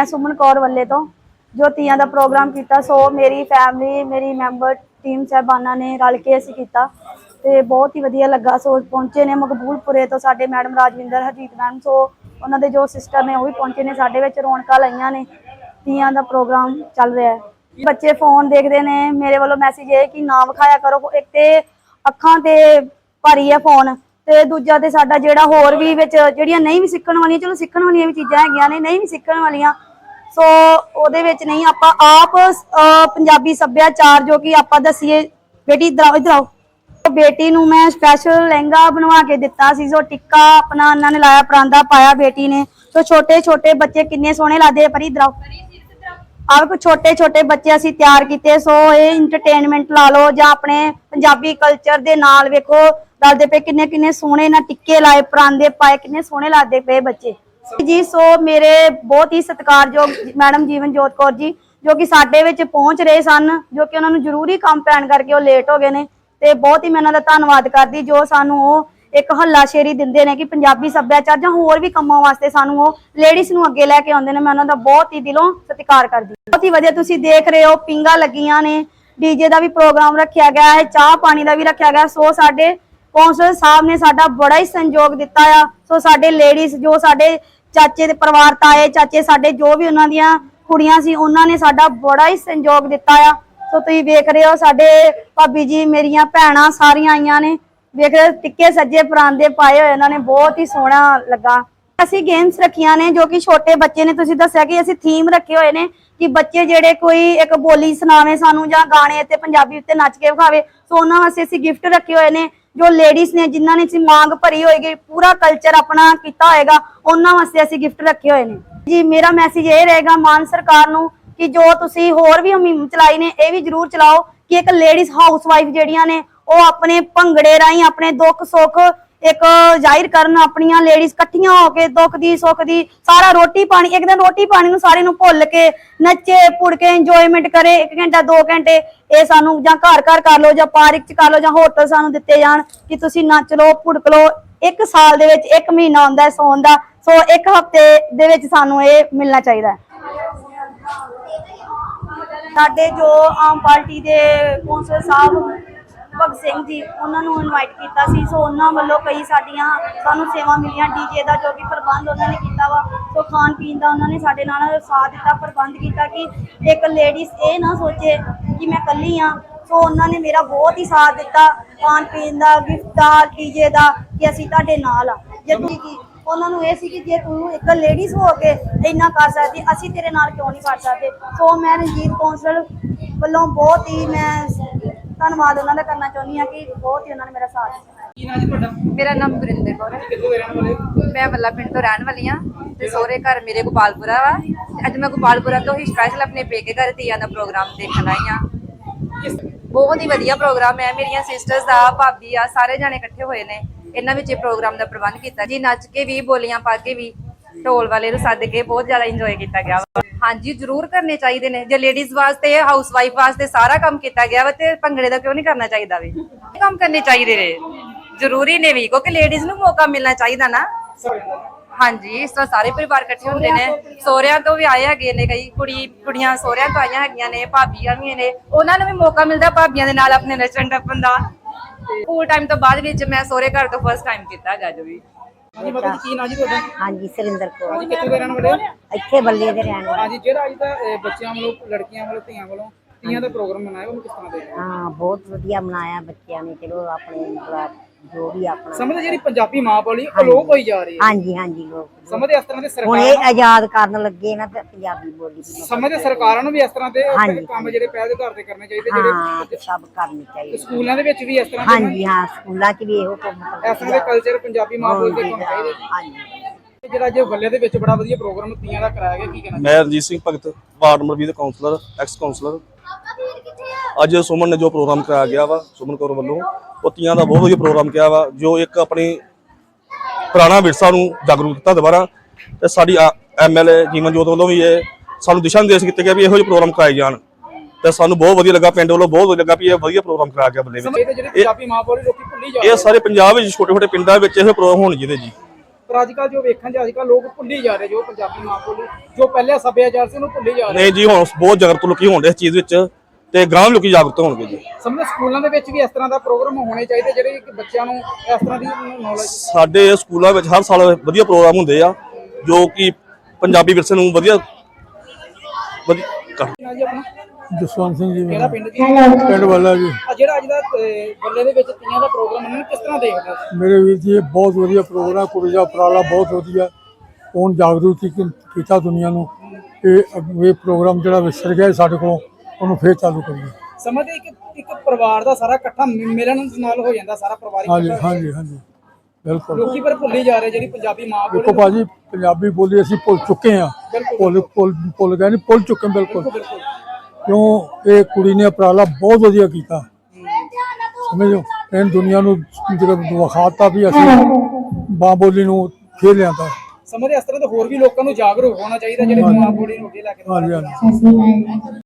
ਮੈਂ ਸੁਮਨ ਕੌਰ ਵੱਲੇ ਤੋਂ, ਜੋ ਤੀਆਂ ਦਾ ਪ੍ਰੋਗਰਾਮ ਕੀਤਾ, ਸੋ ਮੇਰੀ ਫੈਮਿਲੀ ਮੇਰੀ ਮੈਂਬਰ ਟੀਮ ਸਹਿਬਾਨਾਂ ਨੇ ਰਲ ਕੇ ਅਸੀਂ ਕੀਤਾ ਤੇ ਬਹੁਤ ਹੀ ਵਧੀਆ ਲੱਗਾ। ਸੋ ਪਹੁੰਚੇ ਨੇ ਮਕਬੂਲਪੁਰੇ ਤੋਂ ਸਾਡੇ madam Rajwinder, Harjeet ma'am, so ਉਹਨਾਂ ਦੇ ਜੋ ਸਿਸਟਰ ਨੇ ਉਹ ਵੀ ਪਹੁੰਚੇ ਨੇ, ਸਾਡੇ ਵਿੱਚ ਰੌਣਕਾਂ ਲਾਈਆਂ ਨੇ, ਤੀਆਂ ਦਾ ਪ੍ਰੋਗਰਾਮ ਚੱਲ ਰਿਹਾ ਹੈ। ਬੱਚੇ ਫੋਨ ਦੇਖਦੇ ਨੇ, ਮੇਰੇ ਵੱਲੋਂ ਮੈਸੇਜ ਇਹ ਕਿ ਨਾ ਵਿਖਾਇਆ ਕਰੋ, ਇੱਕ ਤੇ ਅੱਖਾਂ ਤੇ ਭਾਰੀ ਹੈ ਫੋਨ ਤੇ ਦੂਜਾ ਤੇ ਸਾਡਾ ਜਿਹੜਾ ਹੋਰ ਵੀ ਵਿੱਚ ਜਿਹੜੀਆਂ ਨਹੀਂ ਵੀ ਸਿੱਖਣ ਵਾਲੀਆਂ, ਚਲੋ ਸਿੱਖਣ ਵਾਲੀਆਂ ਵੀ ਚੀਜ਼ਾਂ ਹੈਗੀਆਂ ਨੇ, ਨਹੀਂ ਵੀ ਸਿੱਖਣ ਵਾਲੀਆਂ ਸੋ ਉਹਦੇ ਵਿੱਚ ਨਹੀਂ ਆਪਾਂ ਆਪ ਪੰਜਾਬੀ ਸੱਭਿਆਚਾਰ ਜੋ ਕਿ ਆਪਾਂ ਦਸੀਏ ਬੇਟੀ ਇਧਰ ਇਧਰ ਆਓ। ਬੇਟੀ ਨੂੰ ਮੈਂ ਸਪੈਸ਼ਲ ਲਹਿੰਗਾ ਬਣਵਾ ਕੇ ਦਿੱਤਾ ਸੀ ਜੋ ਟਿੱਕਾ ਆਪਣਾ ਉਹਨਾਂ ਨੇ ਲਾਇਆ ਪਰਾਂਦਾ ਪਾਇਆ ਬੇਟੀ ਨੇ। ਸੋ ਛੋਟੇ ਛੋਟੇ ਬੱਚੇ ਕਿੰਨੇ ਸੋਹਣੇ ਲੱਗਦੇ ਆ, ਪਰੀ ਇਧਰ ਆਓ। ਆਹ ਕੋ ਛੋਟੇ ਛੋਟੇ ਬੱਚੇ ਅਸੀਂ ਤਿਆਰ ਕੀਤੇ ਸੋ ਇਹ ਇੰਟਰਟੇਨਮੈਂਟ ਲਾ ਲਓ ਜਾਂ ਆਪਣੇ ਪੰਜਾਬੀ ਕਲਚਰ ਦੇ ਨਾਲ ਵੇਖੋ ਦੱਸਦੇ ਪਏ ਕਿੰਨੇ ਕਿੰਨੇ ਸੋਹਣੇ ਨਾ ਟਿੱਕੇ ਲਾਏ ਪਰਾਂਦੇ ਪਾਏ ਕਿੰਨੇ ਸੋਹਣੇ ਲੱਗਦੇ ਪਏ ਬੱਚੇ। ਜੀ, ਸੋ ਮੇਰੇ ਬਹੁਤ ਹੀ ਸਤਿਕਾਰਯੋਗ ਮੈਡਮ ਜੀਵਨ ਕੌਰ ਜੀ, ਜੋ ਕਿ ਸਾਡੇ ਵਿੱਚ ਪਹੁੰਚ ਰਹੇ ਸਨ, ਜੋ ਕਿ ਉਹਨਾਂ ਨੂੰ ਜ਼ਰੂਰੀ ਕੰਮ ਪੈਣ ਕਰਕੇ ਉਹ ਲੇਟ ਹੋ ਗਏ ਨੇ, ਤੇ ਬਹੁਤ ਹੀ ਮੈਂ ਉਹਨਾਂ ਦਾ ਧੰਨਵਾਦ ਕਰਦੀ, ਜੋ ਸਾਨੂੰ ਉਹ ਇੱਕ ਹੱਲਾ ਦਿੰਦੇ ਨੇ ਕਿ ਪੰਜਾਬੀ ਸੱਭਿਆਚਾਰ ਜਾਂ ਹੋਰ ਵੀ ਕੰਮਾਂ ਵਾਸਤੇ ਸਾਨੂੰ ਉਹ ਲੇਡੀਜ਼ ਨੂੰ ਅੱਗੇ ਲੈ ਕੇ ਆਉਂਦੇ ਨੇ, ਮੈਂ ਉਹਨਾਂ ਦਾ ਬਹੁਤ ਹੀ ਦਿਲੋਂ ਸਤਿਕਾਰ ਕਰਦੀ ਬਹੁਤ ਹੀ ਵਧੀਆ ਤੁਸੀਂ ਦੇਖ ਰਹੇ ਹੋ, ਪਿੰਗਾ ਲੱਗੀਆਂ ਨੇ, ਡੀਜੇ ਦਾ ਵੀ ਪ੍ਰੋਗਰਾਮ ਰੱਖਿਆ ਗਿਆ ਹੈ, ਚਾਹ ਪਾਣੀ ਦਾ ਵੀ ਰੱਖਿਆ ਗਿਆ, ਸੋ ਸਾਡੇ ਕੌਂਸਲ ਸਾਹਿਬ ਨੇ ਸਾਡਾ ਬੜਾ ਹੀ ਸੰਯੋਗ ਦਿੱਤਾ ਆ। ਸੋ ਸਾਡੇ ਲੇਡੀਜ਼ ਜੋ ਸਾਡੇ ਚਾਚੇ ਦੇ ਪਰਿਵਾਰ ਤਾਏ ਚਾਚੇ ਸਾਡੇ ਜੋ ਵੀ ਉਹਨਾਂ ਦੀਆਂ ਕੁੜੀਆਂ ਸੀ ਉਹਨਾਂ ਨੇ ਸਾਡਾ ਬੜਾ ਹੀ ਸੰਯੋਗ ਦਿੱਤਾ ਆ। ਸੋ ਤੁਸੀਂ ਵੇਖ ਰਹੇ ਹੋ ਸਾਡੇ ਭਾਬੀ ਜੀ ਮੇਰੀਆਂ ਭੈਣਾਂ ਸਾਰੀਆਂ ਆਈਆਂ ਨੇ। ਵੇਖ ਰਹੇ ਹੋ, ਟਿੱਕੇ ਸੱਜੇ ਪਰਾਂਦੇ ਪਾਏ ਹੋਏ ਉਹਨਾਂ ਨੇ ਬਹੁਤ ਹੀ ਸੋਹਣਾ ਲੱਗਾ। ਅਸੀਂ ਗੇਮਸ ਰੱਖੀਆਂ ਨੇ ਜੋ ਕਿ ਛੋਟੇ ਬੱਚੇ ਨੇ। ਤੁਸੀਂ ਦੱਸਿਆ ਕਿ ਅਸੀਂ ਥੀਮ ਰੱਖੇ ਹੋਏ ਨੇ। ਕਿ ਬੱਚੇ ਜਿਹੜੇ ਕੋਈ ਇੱਕ ਬੋਲੀ ਸੁਣਾਵੇ ਸਾਨੂੰ ਜਾਂ ਗਾਣੇ ਤੇ ਪੰਜਾਬੀ ਉੱਤੇ ਨੱਚ ਕੇ ਵਿਖਾਵੇ, ਸੋ ਉਹਨਾਂ ਵਾਸਤੇ ਅਸੀਂ ਗਿਫਟ ਰੱਖੇ ਹੋਏ ਨੇ, ਜੋ ਲੇਡੀਜ਼ ਨੇ, ਜਿਨ੍ਹਾਂ ਨੇ ਅਸੀਂ ਮੰਗ ਭਰੀ ਹੋਏਗੀ, ਪੂਰਾ ਕਲਚਰ ਆਪਣਾ ਕੀਤਾ ਹੋਏਗਾ, ਉਹਨਾਂ ਵਾਸਤੇ ਅਸੀਂ ਗਿਫਟ ਰੱਖੇ ਹੋਏ ਨੇ। ਜੀ, ਮੇਰਾ ਮੈਸੇਜ ਇਹ ਰਹੇਗਾ ਮਾਨ ਸਰਕਾਰ ਨੂੰ ਕਿ ਜੋ ਤੁਸੀਂ ਹੋਰ ਵੀ ਮੁਹਿੰਮ ਚਲਾਈ ਨੇ, ਇਹ ਵੀ ਜਰੂਰ ਚਲਾਓ ਕਿ ਇੱਕ ਲੇਡੀਜ਼ ਹਾਊਸਵਾਈਫ ਜਿਹੜੀਆਂ ਨੇ, ਉਹ ਆਪਣੇ ਭੰਗੜੇ ਰਾਹੀਂ ਆਪਣੇ ਦੁੱਖ ਸੁੱਖ ਇੱਕ ਜ਼ਾਹਿਰ ਕਰਨ ਆਪਣੀਆਂ ਲੇਡੀਜ਼ ਇਕੱਠੀਆਂ ਹੋ ਕੇ ਦੁੱਖ ਦੀ, ਸੁੱਖ ਦੀ, ਸਾਰਾ ਰੋਟੀ ਪਾਣੀ, ਇੱਕ ਦਿਨ ਰੋਟੀ ਪਾਣੀ ਨੂੰ ਸਾਰੇ ਨੂੰ ਭੁੱਲ ਕੇ ਨੱਚੇ ਪੁੜ ਕੇ ਇੰਜੋਇਮੈਂਟ ਕਰੇ, ਇੱਕ ਘੰਟਾ, ਦੋ ਘੰਟੇ ਇਹ ਸਾਨੂੰ ਜਾਂ ਘਰ ਘਰ ਕਰ ਲਓ ਜਾਂ ਪਾਰਕ ਚ ਕਰ ਲਓ ਜਾਂ ਹੋਟਲ ਸਾਨੂੰ ਦਿੱਤੇ ਜਾਣ ਕਿ ਤੁਸੀਂ ਨੱਚ ਲਓ, ਪੁੜਕ ਲਓ। ਇੱਕ ਸਾਲ ਦੇ ਵਿੱਚ ਇੱਕ ਮਹੀਨਾ ਹੁੰਦਾ ਹੈ ਸੌਣ ਦਾ, ਸੋ ਇੱਕ ਹਫ਼ਤੇ ਦੇ ਵਿੱਚ ਸਾਨੂੰ ਇਹ ਮਿਲਣਾ ਚਾਹੀਦਾ ਹੈ। ਸਾਡੇ ਜੋ ਆਮ ਪਾਰਟੀ ਦੇ ਕੌਂਸਲ ਸਾਹਿਬ ਭਗਤ ਸਿੰਘ ਜੀ ਉਹਨਾਂ ਨੂੰ ਇਨਵਾਈਟ ਕੀਤਾ ਸੀ। ਸੋ ਉਹਨਾਂ ਵੱਲੋਂ ਕਈ ਸਾਡੀਆਂ ਸਾਨੂੰ ਸੇਵਾ ਮਿਲੀਆਂ। ਡੀਜੇ ਦਾ ਜੋ ਵੀ ਪ੍ਰਬੰਧ ਉਹਨਾਂ ਨੇ ਕੀਤਾ ਵਾ ਸੋ ਖਾਣ ਪੀਣ ਦਾ ਉਹਨਾਂ ਨੇ ਸਾਡੇ ਨਾਲ ਸਾਥ ਦਿੱਤਾ, ਪ੍ਰਬੰਧ ਕੀਤਾ ਕਿ ਇੱਕ ਲੇਡੀਜ਼ ਇਹ ਨਾ ਸੋਚੇ ਕਿ ਮੈਂ ਇਕੱਲੀ ਆ। ਸੋ ਉਹਨਾਂ ਨੇ ਮੇਰਾ ਬਹੁਤ ਹੀ ਸਾਥ ਦਿੱਤਾ ਖਾਣ ਪੀਣ ਦਾ ਗਿਫਟ ਦਾ ਡੀਜੇ ਦਾ ਕਿ ਅਸੀਂ ਤੁਹਾਡੇ ਨਾਲ ਆ। ਜੇ ਤੁਸੀਂ ਉਹਨਾਂ ਨੂੰ ਇਹ ਸੀ ਕਿ ਜੇ ਤੂੰ ਇੱਕ ਲੇਡੀਜ਼ ਹੋ ਕੇ ਇੰਨਾ ਕਰ ਸਕਦੀ, ਅਸੀਂ ਤੇਰੇ ਨਾਲ ਕਿਉਂ ਨਹੀਂ ਕਰ ਸਕਦੇ? ਸੋ ਮੈਂ ਰਣਜੀਤ ਕੌਂਸਲ ਵੱਲੋਂ ਬਹੁਤ ਹੀ ਮੈਂ ਧੰਨਵਾਦ ਉਹਨਾਂ ਦਾ ਕਰਨਾ ਚਾਹੁੰਦੀ ਹਾਂ ਕਿ ਬਹੁਤ ਹੀ ਉਹਨਾਂ ਨੇ ਮੇਰਾ ਸਾਥ ਦਿੱਤਾ। ਕੀ ਨਾਂ ਜੀ ਤੁਹਾਡਾ? ਮੇਰਾ ਨਾਮ ਗੁਰਿੰਦਰ ਕੌਰ ਹੈ। ਕਿੱਥੋਂ ਦੇ ਰਹਿਣ ਵਾਲੇ ਹੋ? ਮੈਂ ਬੱਲਾ ਪਿੰਡ ਤੋਂ ਰਹਿਣ ਵਾਲੀ ਹਾਂ ਤੇ ਸਹੁਰੇ ਘਰ ਮੇਰੇ ਗੋਪਾਲਪੁਰਾ ਵਾ। ਤੇ ਅੱਜ ਮੈਂ ਗੋਪਾਲਪੁਰਾ ਤੋਂ ਹੀ ਸਪੈਸ਼ਲ ਆਪਣੇ ਪੇਕੇ ਘਰ ਤੀਆਂ ਦਾ ਪ੍ਰੋਗਰਾਮ ਦੇਖਣ ਆਈ ਹਾਂ। ਕਿਸ ਬਹੁਤ ਹੀ ਵਧੀਆ ਪ੍ਰੋਗਰਾਮ ਹੈ। ਮੇਰੀਆਂ ਸਿਸਟਰਸ ਦਾ ਭਾਬੀ ਆ ਸਾਰੇ ਜਾਣੇ ਇਕੱਠੇ ਹੋਏ ਨੇ। ਇਹਨਾਂ ਵਿੱਚ ਇਹ ਪ੍ਰੋਗਰਾਮ ਦਾ ਪ੍ਰਬੰਧ ਕੀਤਾ। ਜੀ ਨੱਚ ਕੇ ਵੀ ਬੋਲੀਆਂ ਪਾ ਕੇ ਵੀ ਢੋਲ ਵਾਲੇ ਨੂੰ ਸੱਦ ਕੇ ਬਹੁਤ ਜ਼ਿਆਦਾ ਇੰਜੋਏ ਕੀਤਾ ਗਿਆ ਵਾ। ਹਾਂਜੀ, ਜ਼ਰੂਰ ਕਰਨੇ ਚਾਹੀਦੇ ਨੇ। ਜੇ ਲੇਡੀਜ਼ ਵਾਸਤੇ ਹਾਊਸ ਵਾਈਫ ਵਾਸਤੇ ਸਾਰਾ ਕੰਮ ਕੀਤਾ ਗਿਆ ਵਾ ਤੇ ਭੰਗੜੇ ਦਾ ਕਿਉਂ ਨਹੀਂ ਕਰਨਾ ਚਾਹੀਦਾ ਵੀ? ਕੰਮ ਕਰਨੇ ਚਾਹੀਦੇ ਨੇ। ਜ਼ਰੂਰੀ ਨੇ ਵੀ, ਕਿਉਂਕਿ ਲੇਡੀਜ਼ ਨੂੰ ਮੌਕਾ ਮਿਲਣਾ ਚਾਹੀਦਾ ਨਾ। ਹਾਂਜੀ, ਇਸ ਤਰ੍ਹਾਂ ਸਾਰੇ ਪਰਿਵਾਰ ਇਕੱਠੇ ਹੁੰਦੇ ਨੇ। ਸਹੁਰਿਆਂ ਤੋਂ ਵੀ ਆਏ ਹੈਗੇ ਨੇ ਕਈ, ਕੁੜੀ, ਕੁੜੀਆਂ ਸਹੁਰਿਆਂ ਤੋਂ ਆਈਆਂ ਹੈਗੀਆਂ ਨੇ, ਭਾਬੀਆਂ ਵੀ ਨੇ। ਉਹਨਾਂ ਨੂੰ ਵੀ ਮੌਕਾ ਮਿਲਦਾ ਭਾਬੀਆਂ ਦੇ ਨਾਲ ਆਪਣੇ ਨੱਚਣ ਟੱਪਣ ਦਾ ਸਕੂਲ ਟਾਈਮ ਤੋਂ ਬਾਅਦ ਵਿੱਚ ਮੈਂ ਸੋਹਰੇ ਘਰ ਤੋਂ ਫਸਟ ਟਾਈਮ ਕੀਤਾ ਹੈਗਾ ਜੋ ਵੀ। ਹਾਂਜੀ ਮਾਤਾ ਜੀ ਕੀ ਨਾਂ ਜੀ ਤੁਹਾਡਾ ਹਾਂਜੀ ਸੁਰਿੰਦਰ ਕੌਰ ਹਾਂਜੀ ਕਿੱਥੋਂ ਦੇ ਰਹਿਣ ਵਾਲੇ ਹੋ? ਇੱਥੇ ਬੱਲੇ ਦੇ ਰਹਿਣ ਵਾਲੇ ਹਾਂਜੀ ਜਿਹੜਾ ਅੱਜ ਦਾ ਅਹ, ਬੱਚਿਆਂ ਵੱਲੋਂ ਲੜਕੀਆਂ ਵੱਲੋਂ ਧੀਆਂ ਵੱਲੋਂ ਤੀਆਂ ਦਾ ਪ੍ਰੋਗਰਾਮ ਮਨਾਇਆ ਉਹਨੂੰ ਕਿਸ ਤਰ੍ਹਾਂ ਦੇਖਦੇ ਹੋ? ਬਹੁਤ ਵਧੀਆ ਮਨਾਇਆ ਬੱਚਿਆਂ ਨੇ ਚਲੋ ਆਪਣੇ ਮਤਲਬ ਜੋ ਵੀ ਆਪਣਾ ਸਮਝਦੇ ਜਿਹੜੀ ਪੰਜਾਬੀ ਮਾਂ ਬੋਲੀ ਅਲੋਪ ਹੋਈ ਜਾ ਰਹੀ ਹੈ। ਹਾਂਜੀ ਹਾਂਜੀ ਲੋਕ ਸਮਝਦੇ ਇਸ ਤਰ੍ਹਾਂ ਦੇ ਹੁਣ ਸਰਕਾਰ ਇਹ ਆਜ਼ਾਦ ਕਰਨ ਲੱਗੇ ਨਾ ਤੇ ਪੰਜਾਬੀ ਬੋਲੀ ਵੀ ਸਮਝਦੇ ਸਰਕਾਰਾਂ ਨੂੰ ਵੀ ਇਸ ਤਰ੍ਹਾਂ ਦੇ ਹਾਂਜੀ। ਕੰਮ ਜਿਹੜੇ ਪਹਿਲ ਦੇ ਆਧਾਰ ਤੇ ਕਰਨੇ ਚਾਹੀਦੇ ਜਿਹੜੇ ਹਾਂ ਤੇ ਸਭ ਕਰਨੀ ਚਾਹੀਦੀ। ਸਕੂਲਾਂ ਦੇ ਵਿੱਚ ਵੀ ਇਸ ਤਰ੍ਹਾਂ ਦੇ ਹਾਂਜੀ ਹਾਂ ਸਕੂਲਾਂ 'ਚ ਵੀ ਇਹੋ ਕੰਮ ਇਸ ਤਰ੍ਹਾਂ ਦੇ ਕਲਚਰ ਪੰਜਾਬੀ ਮਾਂ ਬੋਲੀ ਦੇ ਹੋਣੇ ਚਾਹੀਦੇ। ਹਾਂਜੀ ਜਿਹੜਾ ਜੇ ਬੱਲੇ ਦੇ ਵਿੱਚ ਬੜਾ ਵਧੀਆ ਪ੍ਰੋਗਰਾਮ ਤੀਆਂ ਦਾ ਕਰਾਇਆ ਗਿਆ ਕੀ ਕਹਿਣਾ ਮੈਂ ਰਣਜੀਤ ਸਿੰਘ ਭਗਤ ਵਾਰਡ ਨੰਬਰ 20 ਦੇ ਕਾਉਂਸਲਰ ਐਕਸ ਕਾਉਂਸਲਰ ਅੱਜ ਸੁਮਨ ਨੇ ਜੋ ਪ੍ਰੋਗਰਾਮ ਕਰਾਇਆ ਗਿਆ ਵਾ ਸੁਮਨ ਕੌਰ ਵੱਲੋਂ ਉਹ ਤੀਆਂ ਦਾ ਬਹੁਤ ਵਧੀਆ ਪ੍ਰੋਗਰਾਮ ਕਿਹਾ ਵਾ ਜੋ ਇੱਕ ਆਪਣੀ ਪੁਰਾਣਾ ਵਿਰਸਾ ਨੂੰ ਜਾਗਰੂਕ ਕੀਤਾ ਦੁਬਾਰਾ। ਤੇ ਸਾਡੀ ਐਮਐਲਏ ਜੀਵਨ ਜੋਤ ਵੱਲੋਂ ਵੀ ਇਹ ਸਾਨੂੰ ਦਿਸ਼ਾ ਨਿਰਦੇਸ਼ ਕੀਤੇ ਗਏ ਵੀ ਇਹੋ ਜਿਹੇ ਪ੍ਰੋਗਰਾਮ ਕਰਾਏ ਜਾਣ। ਤੇ ਸਾਨੂੰ ਬਹੁਤ ਵਧੀਆ ਲੱਗਾ ਪਿੰਡ ਵੱਲੋਂ ਬਹੁਤ ਵਧੀਆ ਲੱਗਾ ਵੀ ਇਹ ਵਧੀਆ ਪ੍ਰੋਗਰਾਮ ਕਰਾਇਆ ਗਿਆ ਬੱਲੇ ਜਿਹੜੇ ਵਿੱਚ ਪੰਜਾਬੀ ਮਾਂ ਬੋਲੀ ਲੋਕੀ ਭੁੱਲੀ ਜਾ ਇਹ ਸਾਰੇ ਪੰਜਾਬ ਵਿੱਚ ਛੋਟੇ ਛੋਟੇ ਪਿੰਡਾਂ ਵਿੱਚ ਇਹ ਪ੍ਰੋਗਰਾਮ ਹੋਣ ਜਿਹਦੇ ਜੀ। ਪਰ ਅੱਜ ਕੱਲ ਜੋ ਵੇਖਣ ਚ ਅੱਜ ਕੱਲ ਲੋਕ ਭੁੱਲੀ ਜਾ ਰਹੇ ਜੋ ਪੰਜਾਬੀ ਮਾਂ ਬੋਲੀ ਜੋ ਪਹਿਲੇ ਸੱਭਿਆਚਾਰ ਸੀ ਉਹਨੂੰ ਭੁੱਲੀ ਜਾ ਰਹੇ। ਨਹੀਂ ਜੀ ਹੁਣ ਬਹੁਤ ਜਾਗਰੂਕ ਲੋਕੀ ਹੋਣ ਦੇ ਇਸ ਚੀਜ਼ ਵਿੱਚ। ਤੇ ਗਾਂਵ ਲੋਕੀ ਜਾਗਰੂਕ ਹੋਣਗੇ ਜੀ। ਸਮਝਦੇ ਸਕੂਲਾਂ ਦੇ ਵਿੱਚ ਵੀ ਇਸ ਤਰ੍ਹਾਂ ਦਾ ਪ੍ਰੋਗਰਾਮ ਹੋਣੇ ਚਾਹੀਦੇ ਜਿਹੜੇ ਕਿ ਬੱਚਿਆਂ ਨੂੰ ਇਸ ਤਰ੍ਹਾਂ ਦੀ ਨੌਲੇਜ ਸਾਡੇ ਸਕੂਲਾਂ ਵਿੱਚ ਹਰ ਸਾਲ ਵਧੀਆ ਪ੍ਰੋਗਰਾਮ ਹੁੰਦੇ ਆ ਜੋ ਕਿ ਪੰਜਾਬੀ ਵਿਰਸੇ ਨੂੰ ਵਧੀਆ ਵਧੀਆ ਜਸਵੰਤ ਸਿੰਘ ਜੀ ਕਿਹੜਾ ਮੇਰਾ। ਪਿੰਡ ਜੀ? ਪਿੰਡ ਵਾਲਾ ਜੀ। ਆ ਜਿਹੜਾ ਅੱਜ ਦਾ ਬੱਲੇ ਦੇ ਵਿੱਚ ਤੀਆਂ ਦਾ ਪ੍ਰੋਗਰਾਮ ਇਹਨਾਂ ਨੂੰ ਕਿਸ ਤਰ੍ਹਾਂ ਦੇਖਦੇ ਹੋ? ਮੇਰੇ ਵੀਰ ਜੀ ਇਹ ਬਹੁਤ ਵਧੀਆ ਪ੍ਰੋਗਰਾਮ ਕੁੜੀ ਦਾ ਉਪਰਾਲਾ ਬਹੁਤ ਵਧੀਆ। ਹੁਣ ਜਾਗਰੂਕ ਕੀਤਾ ਦੁਨੀਆ ਨੂੰ। ਅਗ- ਇਹ ਪ੍ਰੋਗਰਾਮ ਜਿਹੜਾ ਵਿਸਰ ਗਿਆ ਸਾਡੇ ਕੋਲੋਂ। ਉਹਨੂੰ ਫੇਰ ਚਾਲੂ ਕਰੀਏ। ਸਮਝਦੇ ਇੱਕ ਇੱਕ ਪਰਿਵਾਰ ਦਾ ਸਾਰਾ ਇਕੱਠਾ ਮਿਲਣ ਨਾਲ ਹੋ ਜਾਂਦਾ ਸਾਰਾ ਪਰਿਵਾਰ ਹਾਂਜੀ ਹਾਂਜੀ ਹਾਂਜੀ। ਬਿਲਕੁਲ। ਲੋਕੀ ਪਰ ਭੁੱਲੀ ਜਾ ਰਹੇ ਜਿਹੜੀ ਪੰਜਾਬੀ ਮਾਂ ਦੇਖੋ ਬੋਲੀ ਭਾਜੀ ਪੰਜਾਬੀ ਬੋਲੀ ਅਸੀਂ ਭੁੱਲ ਚੁੱਕੇ ਹਾਂ। ਭੁੱਲ ਭੁੱਲ ਭੁੱਲ ਗਏ ਨਹੀਂ ਭੁੱਲ ਚੁੱਕੇ ਬਿਲਕੁਲ। ਕਿਉਂ? ਇਹ ਕੁੜੀ ਨੇ ਉਪਰਾਲਾ ਬਹੁਤ ਵਧੀਆ ਕੀਤਾ। ਸਮਝੋ ਇਹ ਦੁਨੀਆ ਨੂੰ ਜਿਹੜਾ ਵਿਖਾਤਾ ਵੀ ਅਸੀਂ ਮਾਂ ਬੋਲੀ ਨੂੰ ਫੇਰ ਲਿਆਂਦਾ। ਸਮਝਦੇ ਇਸ ਤਰ੍ਹਾਂ ਦੇ ਹੋਰ ਵੀ ਲੋਕਾਂ ਨੂੰ ਜਾਗਰੂਕ ਹੋਣਾ ਚਾਹੀਦਾ ਜਿਹੜੇ ਮਾਂ ਬੋਲੀ ਨੂੰ ਅੱਗੇ ਲੈ ਕੇ। ਹਾਂਜੀ ਹਾਂਜੀ।